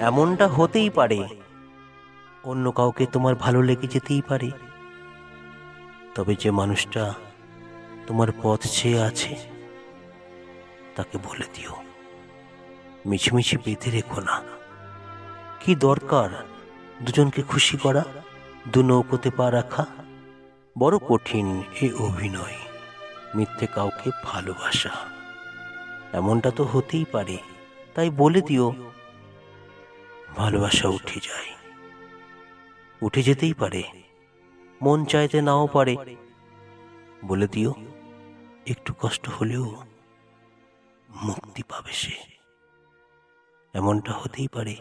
এমনটা হতেই পারে। অন্য কাউকে তোমার ভালো লেগে যেতেই পারে। তবে যে মানুষটা তোমার পথ চেয়ে আছে, তাকে বলে দিও। মিছিমিছি বেঁধে রেখো না। কি দরকার দুজনকে খুশি করা, দু নৌকোতে পা রাখা? বড় কঠিন এ অভিনয়, মিথ্যে কাউকে ভালোবাসা। এমনটা তো হতেই পারে, তাই বলে দিও। ভালোবাসা উঠে যায়। উঠে যেতেই পারে, মন চাইতে নাও পারে। বলে দিও, একটু কষ্ট হলেও মুক্তি পাবে সে। এমনটা হতেই পারে।